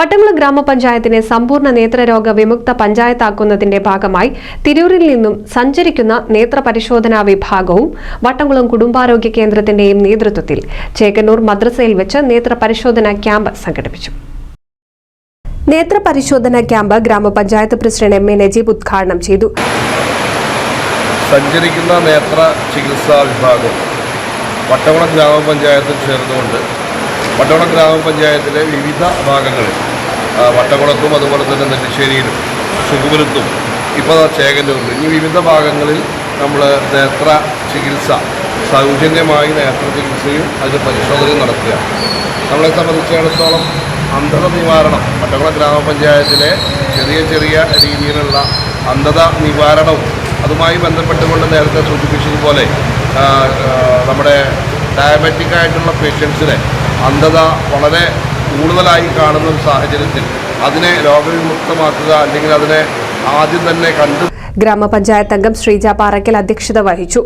വട്ടംകുളം ഗ്രാമപഞ്ചായത്തിനെ സമ്പൂർണ നേത്രരോഗ വിമുക്ത പഞ്ചായത്താക്കുന്നതിന്റെ ഭാഗമായി തിരൂരിൽ നിന്നും സഞ്ചരിക്കുന്ന നേത്രപരിശോധനാ വിഭാഗവും വട്ടംകുളം കുടുംബാരോഗ്യ കേന്ദ്രത്തിന്റെയും നേതൃത്വത്തിൽ ചേക്കന്നൂർ മദ്രസയിൽ വെച്ച് നേത്രപരിശോധനാ ക്യാമ്പ് സംഘടിപ്പിച്ചു. നേത്രപരിശോധനാ ക്യാമ്പ് ഗ്രാമപഞ്ചായത്ത് പ്രസിഡന്റ് എം എ നജീബ് ഉദ്ഘാടനം ചെയ്തു. സഞ്ചരിക്കുന്ന നേത്ര ചികിത്സാ വിഭാഗം വട്ടവണ ഗ്രാമപഞ്ചായത്തിൽ ചേർന്നുകൊണ്ട് വട്ടവണ ഗ്രാമപഞ്ചായത്തിലെ വിവിധ ഭാഗങ്ങളിൽ വട്ടകുളത്തും അതുപോലെ തന്നെ നെല്ലിശ്ശേരിയിലും സുഖപുരത്തും ഇപ്പോൾ ചേകന്നൂരിലും ഇനി വിവിധ ഭാഗങ്ങളിൽ നമ്മൾ നേത്ര ചികിത്സ സൗജന്യമായി നേത്ര ചികിത്സയും അതിന്റെ പരിശോധനയും നടത്തുക നമ്മളെ സംബന്ധിച്ചിടത്തോളം അന്ധത നിവാരണം വട്ടകുളം ഗ്രാമപഞ്ചായത്തിലെ ചെറിയ ചെറിയ രീതിയിലുള്ള അന്ധത നിവാരണവും അതുമായി ബന്ധപ്പെട്ടുകൊണ്ട് നേരത്തെ സൂചിപ്പിച്ചതുപോലെ നമ്മുടെ ഡയബറ്റിക് ആയിട്ടുള്ള പേഷ്യൻസിനെ അന്ധത വളരെ കൂടുതലായി കാണുന്ന ഒരു സാഹചര്യത്തിൽ അതിനെ രോഗവിമുക്തമാക്കുക അല്ലെങ്കിൽ അതിനെ ആദ്യം തന്നെ കണ്ടു ഗ്രാമപഞ്ചായത്ത് അംഗം ശ്രീജ പാറയ്ക്കൽ അധ്യക്ഷത വഹിച്ചു.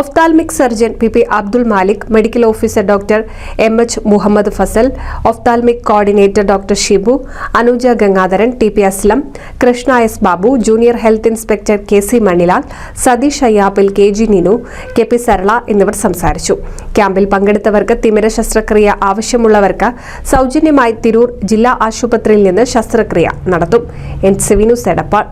Ophthalmic surgeon P P Abdul Malik medical officer doctor M H Muhammad Fazal ophthalmic coordinator doctor Shibu Anuja Gangadharan T P Aslam Krishna S Babu junior health inspector K C Manilal Satheesh Ayyappil K G Ninu K P Sarala എന്നിവർ സംസാരിച്ചു. ക്യാമ്പിൽ പങ്കെടുത്തവർക്ക് തിമിര ശസ്ത്രക്രിയ ആവശ്യമുള്ളവർക്ക് സൗജന്യമായി തിരൂർ ജില്ലാ ആശുപത്രിയിൽ നിന്ന് ശസ്ത്രക്രിയ നടത്തും. എൻ സെവിനു സെടപ്പാൾ